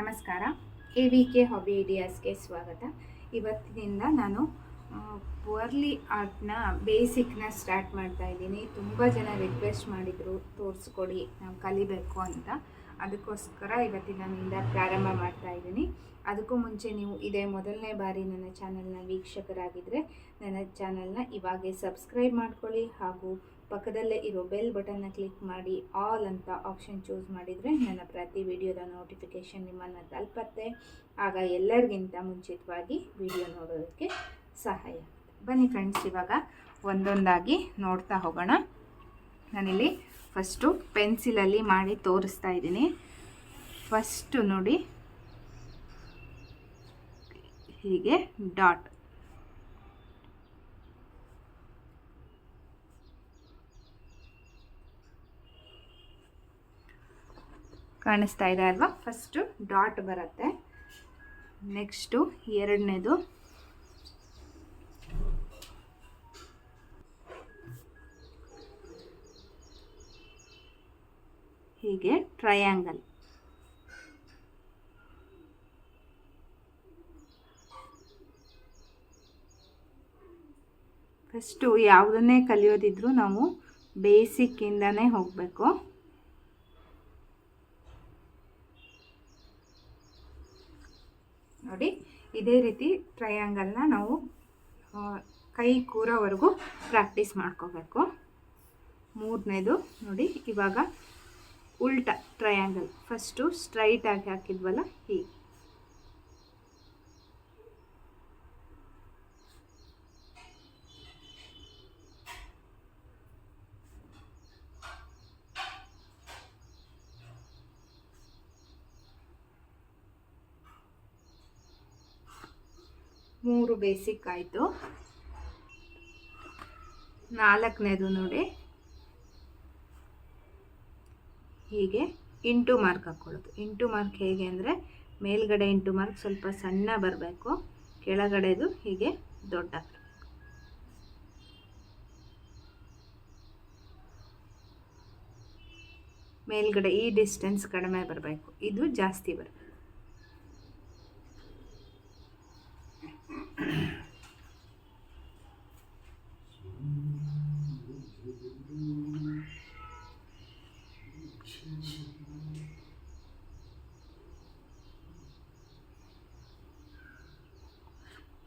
ನಮಸ್ಕಾರ. A V K hobby ಐಡಿಯಾಸ್ಗೆ ಸ್ವಾಗತ. ಇವತ್ತಿನಿಂದ ನಾನು ವರ್ಲಿ ಆರ್ಟ್ನ ಬೇಸಿಕ್ನ ಸ್ಟಾರ್ಟ್ ಮಾಡ್ತಾ ಇದ್ದೀನಿ. ತುಂಬ ಜನ ರಿಕ್ವೆಸ್ಟ್ ಮಾಡಿದರು, ತೋರಿಸ್ಕೊಡಿ, ನಾವು ಕಲಿಬೇಕು ಅಂತ. ಅದಕ್ಕೋಸ್ಕರ ಇವತ್ತಿನಿಂದ ಪ್ರಾರಂಭ ಮಾಡ್ತಾ ಇದ್ದೀನಿ. ಅದಕ್ಕೂ ಮುಂಚೆ ನೀವು ಇದೇ ಮೊದಲನೇ ಬಾರಿ ನನ್ನ ಚಾನಲ್ನ ವೀಕ್ಷಕರಾಗಿದ್ದರೆ ನನ್ನ ಚಾನಲ್ನ ಇವಾಗೆ ಸಬ್ಸ್ಕ್ರೈಬ್ ಮಾಡ್ಕೊಳ್ಳಿ ಹಾಗೂ ಪಕ್ಕದಲ್ಲೇ ಇರೋ ಬೆಲ್ ಬಟನ್ನ ಕ್ಲಿಕ್ ಮಾಡಿ ಆಲ್ ಅಂತ ಆಪ್ಷನ್ ಚೂಸ್ ಮಾಡಿದರೆ ನನ್ನ ಪ್ರತಿ ವಿಡಿಯೋದ ನೋಟಿಫಿಕೇಷನ್ ನಿಮ್ಮನ್ನು ತಲುಪತ್ತೆ. ಆಗ ಎಲ್ಲರಿಗಿಂತ ಮುಂಚಿತವಾಗಿ ವಿಡಿಯೋ ನೋಡೋದಕ್ಕೆ ಸಹಾಯ. ಬನ್ನಿ ಫ್ರೆಂಡ್ಸ್ ಇವಾಗ ಒಂದೊಂದಾಗಿ ನೋಡ್ತಾ ಹೋಗೋಣ. ನಾನಿಲ್ಲಿ ಫಸ್ಟು ಪೆನ್ಸಿಲಲ್ಲಿ ಮಾಡಿ ತೋರಿಸ್ತಾ ಇದ್ದೀನಿ. ಫಸ್ಟು ನೋಡಿ ಹೀಗೆ ಡಾಟ್ ಕಾಣಿಸ್ತಾ ಇದೆ ಅಲ್ವಾ? ಫಸ್ಟು ಡಾಟ್ ಬರುತ್ತೆ. ನೆಕ್ಸ್ಟು ಎರಡನೇದು. ಹೀಗೆ ಟ್ರಯಾಂಗಲ್ ಫಸ್ಟು ಯಾವುದನ್ನೇ ಕಲಿಯೋದಿದ್ರೂ ನಾವು ಬೇಸಿಕ್ಕಿಂದನೇ ಹೋಗಬೇಕು. ನೋಡಿ, ಇದೇ ರೀತಿ ಟ್ರಯಾಂಗಲ್ನ ನಾವು ಕೈ ಕೂರೋವರೆಗೂ ಪ್ರಾಕ್ಟೀಸ್ ಮಾಡ್ಕೋಬೇಕು. ಮೂರನೇದು, ನೋಡಿ, ಇವಾಗ ಉಲ್ಟ ಟ್ರಯಾಂಗಲ್ ಫಸ್ಟು ಸ್ಟ್ರೈಟಾಗಿ ಹಾಕಿದ್ವಲ್ಲ, ಹೀಗೆ. ಮೂರು ಬೇಸಿಕ್ ಆಯಿತು. ನಾಲ್ಕನೇದು ನೋಡಿ. ಹೀಗೆ ಇಂಟು ಮಾರ್ಕ್ ಹಾಕ್ಕೊಳ್ಳೋದು. ಇಂಟು ಮಾರ್ಕ್ ಹೇಗೆ ಅಂದರೆ ಮೇಲ್ಗಡೆ ಇಂಟು ಮಾರ್ಕ್ ಸ್ವಲ್ಪ ಸಣ್ಣ ಬರಬೇಕು. ಕೆಳಗಡೆದು ಹೀಗೆ ದೊಡ್ಡ ಮೇಲ್ಗಡೆ ಈ ಡಿಸ್ಟೆನ್ಸ್ ಕಡಿಮೆ ಬರಬೇಕು. ಇದು ಜಾಸ್ತಿ ಬರಬೇಕು.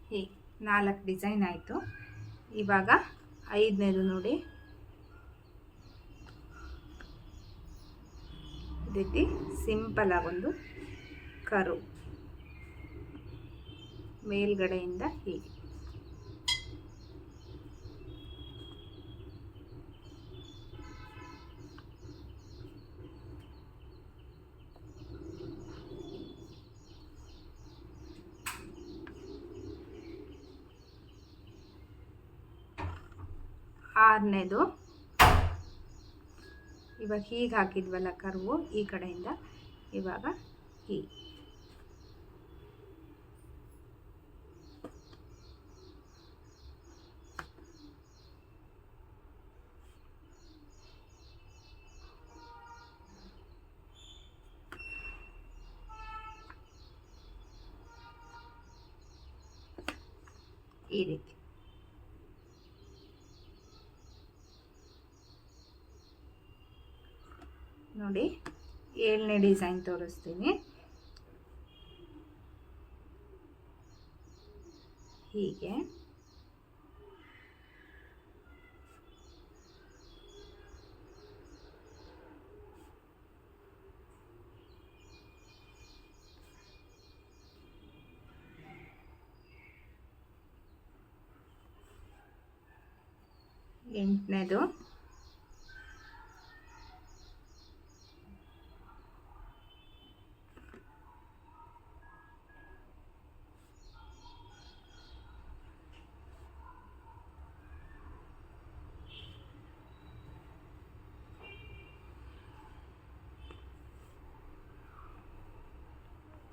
ಹೀಗೆ ನಾಲ್ಕು ಡಿಸೈನ್ ಆಯಿತು. ಇವಾಗ ಐದನೇದು ನೋಡಿ. ರೀತಿ ಸಿಂಪಲ್ ಆಗೊಂದು ಕರು. ಮೇಲ್ಗಡೆಯಿಂದ ಹೀಗೆ. ಆರನೇದು ಇವಾಗ ಹೀಗೆ ಹಾಕಿದ್ವಲ್ಲ ಕರ್ವು ಈ ಕಡೆಯಿಂದ ಇವಾಗ ಹೀಗೆ. ಈ ರೀತಿ. ನೋಡಿ ಏಳನೇ ಡಿಸೈನ್ ತೋರಿಸ್ತೀನಿ. ಹೀಗೆ. ಎಂಟನೇದು.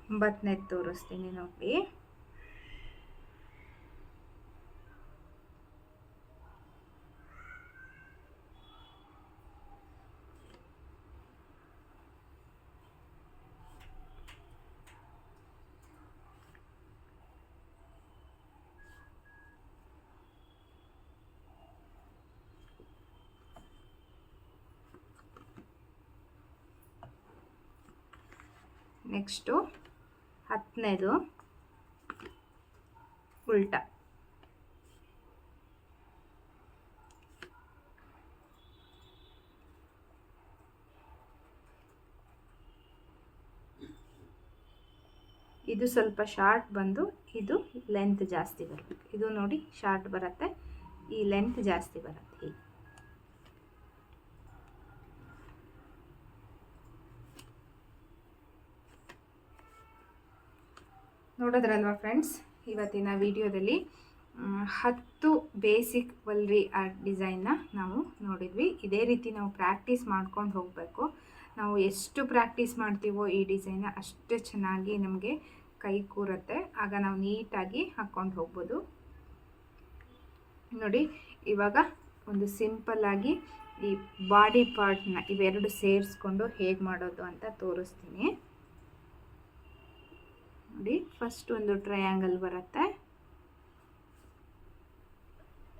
ಒಂಬತ್ತನೇದು ತೋರಿಸ್ತೀನಿ ನೋಡಿ. ನೆಕ್ಸ್ಟು ಹತ್ತನೇದು ಉಲ್ಟ. ಇದು ಸ್ವಲ್ಪ ಶಾರ್ಟ್ ಬಂದು ಇದು ಲೆಂತ್ ಜಾಸ್ತಿ ಬರುತ್ತೆ. ಇದು ನೋಡಿ ಶಾರ್ಟ್ ಬರುತ್ತೆ. ಈ ಲೆಂತ್ ಜಾಸ್ತಿ ಬರುತ್ತೆ ಹೀಗೆ. ನೋಡೋದ್ರಲ್ವಾ ಫ್ರೆಂಡ್ಸ್? ಇವತ್ತಿನ ವಿಡಿಯೋದಲ್ಲಿ ಹತ್ತು ಬೇಸಿಕ್ ವಲ್ರಿ ಆರ್ಟ್ ಡಿಸೈನ್ನ ನಾವು ನೋಡಿದ್ವಿ. ಇದೇ ರೀತಿ ನಾವು ಪ್ರಾಕ್ಟೀಸ್ ಮಾಡ್ಕೊಂಡು ಹೋಗಬೇಕು. ನಾವು ಎಷ್ಟು ಪ್ರಾಕ್ಟೀಸ್ ಮಾಡ್ತೀವೋ ಈ ಡಿಸೈನ್ನ ಅಷ್ಟು ಚೆನ್ನಾಗಿ ನಮಗೆ ಕೈ ಕೂರುತ್ತೆ. ಆಗ ನಾವು ನೀಟಾಗಿ ಹಾಕ್ಕೊಂಡು ಹೋಗ್ಬೋದು. ನೋಡಿ, ಇವಾಗ ಒಂದು ಸಿಂಪಲ್ಲಾಗಿ ಈ ಬಾಡಿ ಪಾರ್ಟ್ನ ಇವೆರಡು ಸೇರಿಸ್ಕೊಂಡು ಹೇಗೆ ಮಾಡೋದು ಅಂತ ತೋರಿಸ್ತೀನಿ. ನೋಡಿ ಫಸ್ಟ್ ಒಂದು ಟ್ರಯಾಂಗಲ್ ಬರುತ್ತೆ.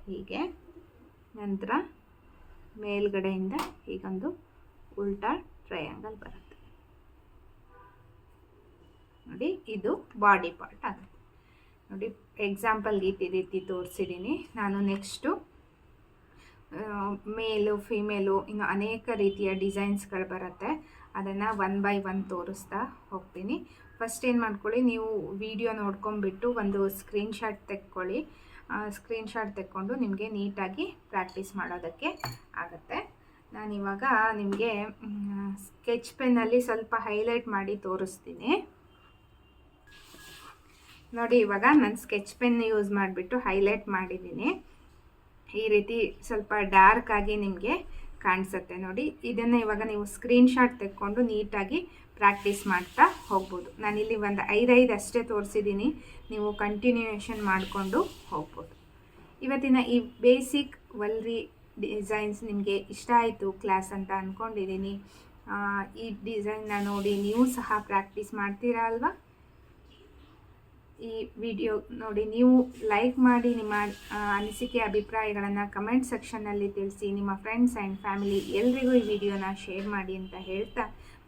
ಹೀಗೆ, ನಂತರ ಮೇಲ್ಗಡೆಯಿಂದ ಈಗೊಂದು ಉಲ್ಟಾ ಟ್ರಯಾಂಗಲ್ ಬರುತ್ತೆ. ನೋಡಿ, ಇದು ಬಾಡಿ ಪಾರ್ಟ್ ಆಗುತ್ತೆ. ನೋಡಿ ಎಕ್ಸಾಂಪಲ್ ಈ ರೀತಿ ತೋರಿಸಿದ್ದೀನಿ ನಾನು ನೆಕ್ಸ್ಟು ಮೇಲು ಫಿಮೇಲು ಇನ್ನು ಅನೇಕ ರೀತಿಯ ಡಿಸೈನ್ಸ್ಗಳು ಬರುತ್ತೆ. ಅದನ್ನು ಒನ್ ಬೈ ಒನ್ ತೋರಿಸ್ತಾ ಹೋಗ್ತೀನಿ. ಫಸ್ಟ್ ಏನು ಮಾಡ್ಕೊಳ್ಳಿ, ನೀವು ವಿಡಿಯೋ ನೋಡ್ಕೊಂಬಿಟ್ಟು ಒಂದು ಸ್ಕ್ರೀನ್ಶಾಟ್ ತೆಕ್ಕೊಳ್ಳಿ. ಸ್ಕ್ರೀನ್ಶಾಟ್ ತೆಕ್ಕೊಂಡು ನಿಮಗೆ ನೀಟಾಗಿ ಪ್ರಾಕ್ಟೀಸ್ ಮಾಡೋದಕ್ಕೆ ಆಗುತ್ತೆ. ನಾನಿವಾಗ ನಿಮಗೆ ಸ್ಕೆಚ್ ಪೆನ್ನಲ್ಲಿ ಸ್ವಲ್ಪ ಹೈಲೈಟ್ ಮಾಡಿ ತೋರಿಸ್ತೀನಿ. ನೋಡಿ, ಇವಾಗ ನಾನು ಸ್ಕೆಚ್ ಪೆನ್ ಯೂಸ್ ಮಾಡಿಬಿಟ್ಟು ಹೈಲೈಟ್ ಮಾಡಿದ್ದೀನಿ ಈ ರೀತಿ ಸ್ವಲ್ಪ ಡಾರ್ಕ್ ಆಗಿ ನಿಮಗೆ ಕಾಣಿಸುತ್ತೆ. ನೋಡಿ, ಇದನ್ನು ಇವಾಗ ನೀವು ಸ್ಕ್ರೀನ್ಶಾಟ್ ತೆಕ್ಕೊಂಡು ನೀಟಾಗಿ ಪ್ರಾಕ್ಟೀಸ್ ಮಾಡ್ತಾ ಹೋಗ್ಬೋದು. ನಾನಿಲ್ಲಿ ಒಂದು ಐದೈದು ಅಷ್ಟೇ ತೋರಿಸಿದ್ದೀನಿ ನೀವು ಕಂಟಿನ್ಯೂಯೇಷನ್ ಮಾಡಿಕೊಂಡು ಹೋಗ್ಬೋದು. ಇವತ್ತಿನ ಈ ಬೇಸಿಕ್ ವಲ್ರಿ ಡಿಸೈನ್ಸ್ ನಿಮಗೆ ಇಷ್ಟ ಆಯಿತು ಕ್ಲಾಸ್ ಅಂತ ಅಂದ್ಕೊಂಡಿದ್ದೀನಿ ಈ ಡಿಸೈನ್ನ ನೋಡಿ ನೀವು ಸಹ ಪ್ರಾಕ್ಟೀಸ್ ಮಾಡ್ತೀರಾ ಅಲ್ವಾ? ಈ ವಿಡಿಯೋ ನೋಡಿ ನೀವು ಲೈಕ್ ಮಾಡಿ ನಿಮ್ಮ ಅನಿಸಿಕೆ, ಅಭಿಪ್ರಾಯಗಳನ್ನು ಕಮೆಂಟ್ ಸೆಕ್ಷನ್ನಲ್ಲಿ ತಿಳಿಸಿ. ನಿಮ್ಮ ಫ್ರೆಂಡ್ಸ್ ಆ್ಯಂಡ್ ಫ್ಯಾಮಿಲಿ ಎಲ್ರಿಗೂ ಈ ವಿಡಿಯೋನ ಶೇರ್ ಮಾಡಿ ಅಂತ ಹೇಳ್ತಾ